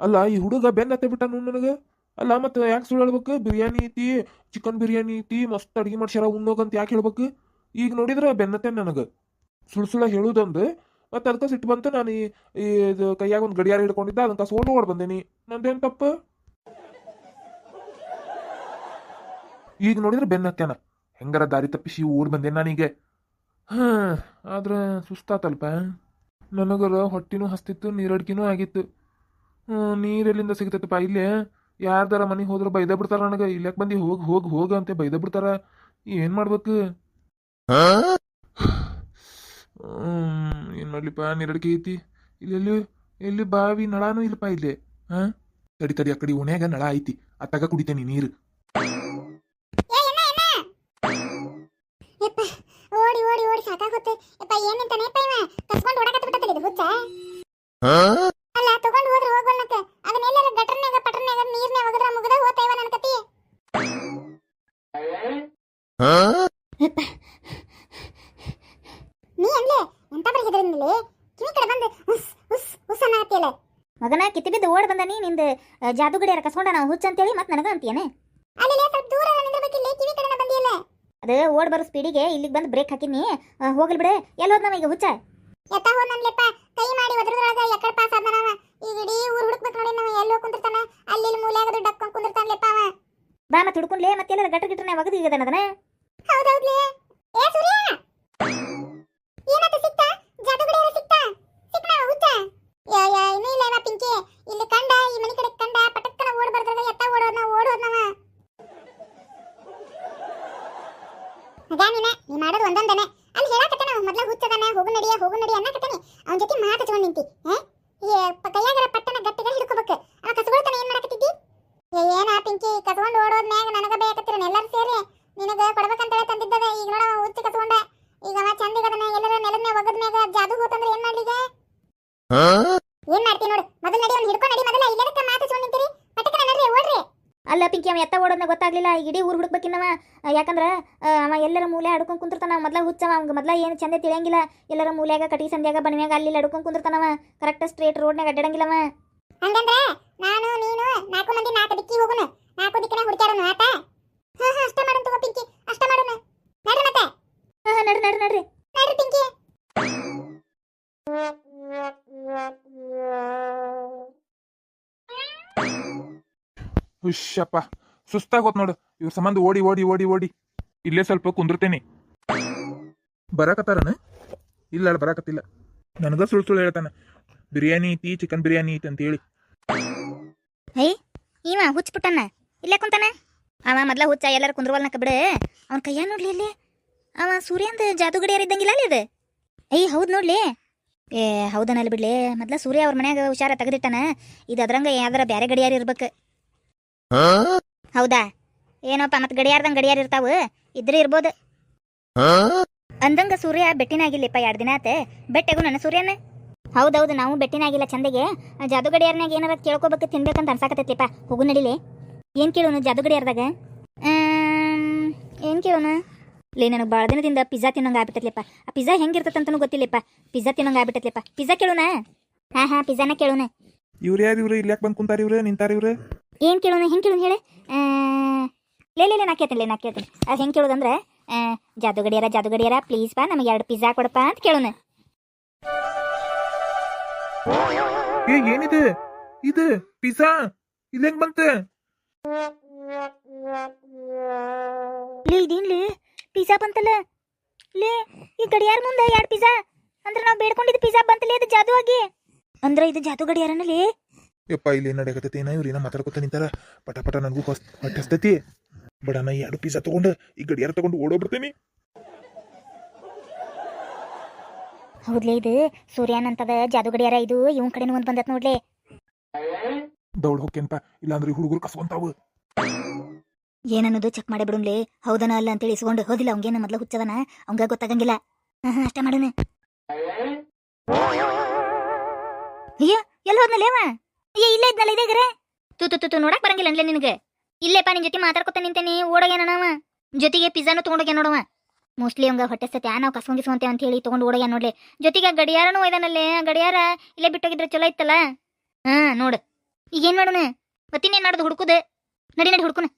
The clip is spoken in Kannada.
ಅಲ್ಲ, ಈ ಹುಡುಗ ಬೆನ್ನ ಹತ್ತೆ ನೋಡ್ ನನಗ. ಅಲ್ಲ, ಮತ್ತೆ ಯಾಕೆ ಸುಳ್ಳು ಹೇಳ್ಬೇಕು? ಬಿರಿಯಾನಿ ಐತಿ ಚಿಕನ್ ಬಿರಿಯಾನಿ ಐತಿ, ಮಸ್ತ್ ಅಡಿಗೆ ಮಾಡ್ಸ್ಯಾರ ಉಣ್ಣೋಗಂತ ಯಾಕೆ ಹೇಳ್ಬೇಕು? ಈಗ ನೋಡಿದ್ರೆ ಬೆನ್ನತ್ತೆ ನನಗೆ. ಸುಳ್ಳು ಸುಳ್ಳ ಹೇಳುದಂದು ಮತ್ತೆ ಅದಕ್ಕೆ ಸಿಟ್ಟು ಬಂತು ನಾನು ಈ ಈ ಇದು ಕೈಯಾಗ ಒಂದು ಗಡಿಯಾರ ಹಿಡ್ಕೊಂಡಿದ್ದ, ಅದನ್ನ ಸೋಲ್ ಓಡ್ ಬಂದೇನಿ ನಂದೇನ್ ತಪ್ಪು? ಈಗ ನೋಡಿದ್ರೆ ನಾ ಹೆಂಗಾರ ದಾರಿ ತಪ್ಪಿಸಿ ಓಡ್ ಬಂದೆ ನಾನೀಗ? ಹಾ, ಆದ್ರೆ ಸುಸ್ತಾತಲ್ಪ? ನನಗರ ಹೊಟ್ಟಿನೂ ಹಸ್ತಿತ್ತು ನೀರಡ್ಕಿನೂ ಆಗಿತ್ತು. ನೀರೆಲ್ಲಿಂದ ಸಿಗ್ತೈತಪ್ಪ ಇಲ್ಲೇ. ಯಾರ್ದಾರ ಮನೆಗೆ ಹೋದ್ರೆ ಬೈದ ಬಿಡ್ತಾರ ನನಗೆ. ಇಲ್ಲಕ್ಕೆ ಬಂದಿ? ಹೋಗಿ ಹೋಗಿ ಹೋಗ ಅಂತ ಬೈದ ಬಿಡ್ತಾರ ಏನು ಮಾಡ್ಬೇಕು? ಏನು ಮಾಡಲಿಪ್ಪ ನೀರಡ್ಕಿ ಐತಿ. ಇಲ್ಲೆಲ್ಲಿ ಎಲ್ಲಿ ಬಾವಿ ನಳಾನು ಇಲ್ಲಪ್ಪ ಇಲ್ಲೇ. ಹಾಂ? ತಡಿ ತಡಿ ಆ ಕಡೆ ಓಣ್ಯಾಗ ನಳ ಐತಿ. ಅತ್ತಾಗ ಕುಡಿತೇನೆ ನೀರು. ಸಾಕಾಗುತ್ತೆ ಯಪ್ಪ ಏನಿಂತಾನೆ? ಯಪ್ಪ ಇವ ಕಸ್ಕೊಂಡು ಓಡಕತ್ತ ಬಿಟ್ಟದ ಇದು ಹುಚ್ಚ. ಅಲ್ಲ ತಗೊಂಡು ಹೋದ್ರೆ ಹೋಗ್ಬಲ್ಲಕ ಅದನ್ನೆಲ್ಲ ಗಟರ್ನ್ಯಾಗ ಪಟರ್ನ್ಯಾಗ ನೀರ್ನ್ಯಾಗ ಒಗದ್ರ ಮುಗದ ಹೋತ ಇವ ನನ್ನ ಕತಿ ಯಪ್ಪ. ನೀ ಅಂದ್ಲೆ ಎಂತ ಬರ ಕಿವಿ ಕಡೆ ಬಂದು ಉಸ್ ಉಸ್ ಉಸ್ ಅನ್ನಕತ್ತಿಯಲ್ಲ. ಮಗನ ಕಿತ್ತಿ ಬಿದ್ದು ಓಡ್ ಬಂದಾನಿ ನಿಂದ ಜಾದುಗಡಿಯಾರ ಕಸ್ಕೊಂಡ ನಾವು ಹುಚ್ಚ ಅಂತೇಳಿ ಮತ್ತೆ ನನಗ ಅಂತೀಯನೆ ಅಲ್ಲಿ ಸ್ವಲ್ಪ ದೂರ ನಿಂದಿರ್ಬೇಕಿಲ್ಲ ಕಿವಿ ಕಡೆ ಬಂದಿಯಲ್ಲ. ಅದು ಓಡ್ ಬರೋ ಸ್ಪೀಡಿಗೆ ಇಲ್ಲಿಗೆ ಬಂದು ಬ್ರೇಕ್ ಹಾಕಿನಿ ಹೋಗಲಿ ಬಿಡು. ಎಲ್ಲಿ ಹೋದ್ ಈಗ ಹುಚ್ಚ? ಎತ್ತ ನನ್ಲೆಪ್ಪ ಕೈ ಮಾಡಿ ಒದ್ರದ್ರೊಳಗ ಎಕಡೆ ಪಾಸ್ ಆದ ನಾವ ಈಗ ಇಡೀ ಊರು ಹುಡುಕ್ಬೇಕು ನೋಡಿ ನಾವು ಎಲ್ಲೋ ಕುಂದಿರ್ತಾನ. ಅಲ್ಲಿ ಇಲ್ಲಿ ಮೂಲ್ಯಾಗದು ಡಕ್ಕೊಂಡ್ ಕುಂದಿರ್ತಾನ್ಲೆಪ್ಪ ಅವ. ಬಾ ಮತ್ತೆ ಹುಡ್ಕೊಂಡ್ಲೇ ಮತ್ತೆ ಎಲ್ಲ ಗಟ್ಟ ಗಿಟ್ರನೆ ಒಗದು ಈಗ ಅದನ್ನ. ಹೌದೌದ್ಲೇ ಏ ಸೂರ್ಯ ಏನಾತ ಸಿಕ್ತ ಜಾದುಗಡಿ ಎಲ್ಲ ಸಿಕ್ತ ಸಿಕ್ನ ಹುಚ್ಚ ಯಾ ಯಾ ಇನ್ನೂ ಇಲ್ಲ ಇವ ಪಿಂಕಿ ಇಲ್ಲಿ ಕಂಡ ಈ ಮನಿ ಕಡೆ ಕಂಡ ಪಟಕ್ಕನ ಓಡ್ ಬರ್ದಾಗ ಎತ್ತ ಓಡೋದ್ನ ಓಡೋದ್ನವ ಮಗ ನೀನ ನೀ ಮಾಡೋದು ಒಂದೊಂದನೆ ಅಲ್ಲಿ ಹೇಳಕತ್ತಾನ ಅವ ಮೊದ್ಲ ಹುಚ್ಚದಾನ ಹೋಗು ನಡಿಯ ಹೋಗು ನಡಿ ಅನ್ನಕತ್ತಾನೆ ಅವನ ಜೊತೆ ಮಾತು ಹಚ್ಕೊಂಡ್ ನಿಂತಿ ಹೇ ಈ ಪ- ಕೈಯಾಗರ ಪಟ್ಟನ ಗಟ್ಟಿಗ ಹಿಡ್ಕೋಬೇಕು ಅವ ಕಸಗೊಳ್ತಾನ ಏನ್ ಮಾಡಕತ್ತಿದ್ದಿ ಏ ಏನ ಪಿಂಕಿ ಕಸಗೊಂಡು ಓಡೋದ್ನ್ಯಾಗ ನನಗ ಬೇಕತ್ತಿರನ್ ಎಲ್ಲರೂ ಸೇರಿ ನಿನಗ ಕೊಡ್ಬೇಕಂತೇಳಿ ತಂದಿದ್ದದ. ಈಗ ನೋಡ ಹುಚ್ಚ ಈಗ ಅವ ಚಂದಿಗ ಅದನ್ನ ಎಲ್ಲರ ನೆಲದ ಮ್ಯಾಗ ಒಗದ್ಮ್ಯಾಗ ಜಾದು ಹೋತಂದ್ರೆ ಏನ್ ಮಾಡ್ಲಿಗ? ಏನ್ ಮಾಡ್ತಿ ನೋಡು. ಮೊದಲ ನಡಿ ಅವ್ನ ಹಿಡ್ಕೊಂಡ್ ನಡಿ ಮೊದಲ. ಇಲ್ಲದಕ್ಕ ಮಾತು ಹಚ್ಕೊಂಡ್ ನಿಂತಿರಿ. ಪಟಕನ ನಡ್ರಿ ಓಡ್ರಿ. ಅಲ್ಲ ಪಿಂಕಿ ಅವ ಎತ್ತ ಓಡೋದ್ನ ಗೊತ್ತಾಗ್ಲಿಲ್ಲ. ಈಗ ಇಡೀ ಊರ್ ಹುಡುಕ್ಬೇಕಿನ್ನವ. ಯಾಕಂದ್ರ ಅವ ಎಲ್ಲರ ಮೂಲೆ ಅಡ್ಕೊಂಡ್ ಕುಂತಿರ್ತಾನ. ಮೊದ್ಲ ಹುಚ್ಚವ. ಅವ್ಗ ಮೊದ್ಲ ಏನು ಚಂದ ತಿಳಿಯಂಗಿಲ್ಲ. ಎಲ್ಲರ ಮೂಲ್ಯಾಗ ಕಟಿ ಸಂದ್ಯಾಗ ಬಣಿಮ್ಯಾಗ ಅಲ್ಲಿ ಅಡ್ಕೊಂಡ್ ಕುಂತಿರ್ತಾನವ ಕರೆಕ್ಟ್ ಸ್ಟ್ರೇಟ್ ರೋಡ್ನಾಗ ಅಡ್ಡಾಡಂಗಿಲ್ಲವ. ಹಂಗಂದ್ರ ನಾನು ನೀನು ನಾಲ್ಕು ಮಂದಿ ನಾಲ್ಕು ದಿಕ್ಕಿ ಹೋಗುನು. ಹುಶ್ಯಪ್ಪ ಸುಸ್ತಾಗೋತ್ ನೋಡು. ಇವ್ರ ಸಂಬಂಧ ಓಡಿ ಓಡಿ ಓಡಿ ಓಡಿ. ಇಲ್ಲೇ ಸ್ವಲ್ಪ ಕುಂದಿರ್ತೇನೆ. ಬರಾಕತ್ತಾರನ? ಇಲ್ಲ, ಅಲ್ಲ, ಬರಾಕತ್ತಿಲ್ಲ. ನನಗ ಸುಳ್ಳು ಸುಳ್ಳು ಹೇಳ್ತಾನ. ಬಿರಿಯಾನಿ ಐತಿ ಚಿಕನ್ ಬಿರಿಯಾನಿ ಐತಿ ಅಂತೇಳಿ. ಇವ ಹುಚ್ಚ ಪುಟ್ಟಣ್ಣ. ಇಲ್ಲೇ ಕುಂತಾನೆ? ಅವ ಮೊದ್ಲ ಹುಚ್ಚ, ಎಲ್ಲರೂ ಕುಂದ್ರವಲ್ನಕ ಬಿಡು ಅವ್ನ ಕೈಯ ನೋಡ್ಲಿ ಇಲ್ಲಿ. ಅವ ಸೂರ್ಯಂದ ಜಾದುಗಡಿಯಾರ ಇದ್ದಂಗಿಲ್ಲ ಅಲ್ಲಿ ಇದು ಏಯ್, ಹೌದ್ ನೋಡ್ಲಿ. ಏ, ಹೌದನಲ್ಲಿ ಬಿಡ್ಲಿ. ಮೊದ್ಲ ಸೂರ್ಯ ಅವ್ರ ಮನ್ಯಾಗ ಹುಷಾರ ತೆಗೆದಿಟ್ಟಾನ. ಇದು ಅದ್ರಂಗ ಯಾವ್ದಾರ ಬ್ಯಾರೆ ಗಡಿಯಾರ ಇರ್ಬೇಕು. ಹೌದಾ? ಏನೋಪ್ಪ ಮತ್ ಗಡಿಯಾರ್ದಂಗ ಗಡಿಯಾರ ಇರ್ತಾವ? ಇದ್ರೆ ಇರ್ಬೋದು. ಅಂದಂಗ ಸೂರ್ಯ ಬೆಟ್ಟಿನಾಗಿಲ್ಲಪ್ಪ ಎರಡು ದಿನ ಆತ. ಬೆಟ್ಟೆಗು ನನ್ನ ಸೂರ್ಯನ. ಹೌದೌದು, ನಾವು ಬೆಟ್ಟಿನಾಗಿಲ್ಲ ಚಂದಗೆ. ಜಾದು ಗಡಿಯಾರ್ನಾಗ ಏನಾರ ಕೇಳ್ಕೊಬೇಕು ತಿನ್ಬೇಕಂತ ಅನ್ಸಾಕತ್ತೈತಿಪ್ಪ ಹೋಗು ನಡಿಲಿ. ಏನ್ ಕೇಳೋನು ಜಾದು ಗಡಿಯಾರ್ದಾಗ? ಏನ್ ಕೇಳೋನು? ಲೇ, ನನಗೆ ಭಾಳ ದಿನದಿಂದ ಪಿಜ್ಜಾ ತಿನ್ನಂಗ ಆಗ್ಬಿಟ್ಟತ್ಲೆಪ್ಪ. ಆ ಪಿಜ್ಜಾ ಹೆಂಗಿರ್ತದಂತನೂ ಗೊತ್ತಿಲ್ಲಪ್ಪ. ಪಿಜ್ಜಾ ತಿನ್ನಂಗ ಆಗ್ಬಿಟ್ಟತ್ಲೆಪ್ಪ. ಪಿಜ್ಜಾ ಕೇಳೋಣ ಹಾ ಹಾ, ಪಿಜ್ಜಾನ ಕೇಳೋಣ ಇವ್ರು ಯಾರು ಇವ್ರು? ಇಲ್ಲಿ ಯಾಕೆ ಬಂದು ಕುಂತಾರ ಇವ್ರು? ನಿಂತಾರ ಇವ್ರು? ಏನ್ ಕೇಳೋಣ ಹೆಂಗೆ ಕೇಳೋಣ ಹೇಳಿ? ಲೇ ಲೇ ನಾ ಕೇಳ್ತೇನೆ ನಾ ಕೇಳ್ತೇನೆ. ಅದು ಹೆಂಗೆ ಕೇಳೋದಂದ್ರೆ ಆ, ಜಾದು ಗಡಿಯಾರ ಜಾದು ಗಡಿಯಾರ ಪ್ಲೀಸ್ ಬಾ ನಮಗೆ ಎರಡು ಪಿಜ್ಜಾ ಕೊಡಪ್ಪ ಅಂತ ಕೇಳೋಣ. ಏ ಏನಿದು? ಇದು ಪಿಜ್ಜಾ ಇದು ಹೆಂಗ್ ಲೀ ಲೇ? ಇದೇನ್ಲಿ ಪಿಜ್ಜಾ ಬಂತಲ್ಲ? ಲೇ ಈ ಗಡಿಯಾರ ಮುಂದೆ ಎರಡು ಪಿಜ್ಜಾ ಅಂದ್ರೆ ನಾವು ಬೇಡ್ಕೊಂಡಿದ್ದು ಪಿಜ್ಜಾ ಬಂತಲೇ ಅದು ಜಾದು ಆಗಿ. ಅಂದ್ರೆ ಇದು ಜಾದು ಗಡಿಯಾರನಲ್ಲಿ ಯಪ್ಪ ಇಲ್ಲಿ ನಡೆಯಕತ್ತೈತಿ? ಏನ ಇವ್ರು ಏನೋ ಮಾತಾಡ್ಕೊತ ನಿಂತಾರ. ಪಟ ಪಟ ನನಗೂ ಹೊಸ್ ಹೊಟ್ಟೆ ಹಸ್ತೈತಿ ಬಡ ನಾ ಎರಡು ಪಿಜ್ಜಾ ತೊಗೊಂಡು ಈ ಗಡಿಯಾರ ತಗೊಂಡು ಓಡೋಗ್ಬಿಡ್ತೀನಿ ಹೌದ್ಲೇ ಇದು? ಸೂರ್ಯನ್ ಅಂತದ ಜಾದು ಗಡಿಯಾರ ಇದು? ಇವನ್ ಕಡೆನೂ ಒಂದ್ ಬಂದತ್ ನೋಡ್ಲಿ. ದೌಡ್ ಹೋಗ್ಯನ್ಪ ಇಲ್ಲಾಂದ್ರೆ ಹುಡುಗರು ಕಸ್ಕೊಂತಾವು. ಏನನ್ನೋದು ಚೆಕ್ ಮಾಡಿ ಬಿಡುನ್ಲಿ. ಹೌದನ ಅಲ್ಲ ಅಂತೇಳಿ ಇಸ್ಕೊಂಡು ಹೋದಿಲ್ಲ ಅವಂಗೇನ ಮೊದ್ಲು ಹುಚ್ಚದನ? ಅವಂಗ ಗೊತ್ತಾಗಂಗಿಲ್ಲ. ಹಾ ಹಾ ಅಷ್ಟೇ ಮಾಡೋಣ ಅಯ್ಯ ಎಲ್ಲಿ ಹೋದ್ನಲ್ಲ ಅವ ಇಲ್ಲ ಇದ್ನಲ್ಲ, ಇದೇ ಗರೆ? ತು ತು ತು ನೋಡಕ್ ಬರಂಗಿಲ್ಲ ಅನ್ಲೇ ನಿನಗೆ. ಇಲ್ಲೇಪ್ಪ ನಿನ್ ಜೊತೆ ಮಾತಾಡ್ಕೊತ ನಿಂತೇನಿ, ಓಡೋಗ್ಯಾನ ಅವ ಜೊತೆಗೆ ಪಿಜ್ಜಾನು ತಗೊಂಡೋಗ್ಯ ನೋಡವ. ಮೋಸ್ಟ್ಲಿ ಅವಂಗ ಹೊಟ್ಟೆ ಸತ್ಯ ನಾವು ಕಸ್ಕೊಂಗಿಸ್ಕೊಂತೇವೆ ಅಂತ ಹೇಳಿ ತೊಗೊಂಡು ಓಡಯ್ಯ ನೋಡ್ಲಿ. ಜೊತೆಗೆ ಗಡಿಯಾರನೂ ಒಯ್ದಾನಲ್ಲೇ ಗಡಿಯಾರ ಇಲ್ಲೇ ಬಿಟ್ಟೋಗಿದ್ರೆ ಚಲೋ ಇತ್ತಲ್ಲ? ಹಾ, ನೋಡು. ಈಗ ಏನ್ ಮಾಡೋಣ? ಮತ್ತಿನ್ನೇನ್ ಮಾಡೋದು, ಹುಡುಕುದು? ನಡಿ ನಡಿ, ಹುಡ್ಕುನ.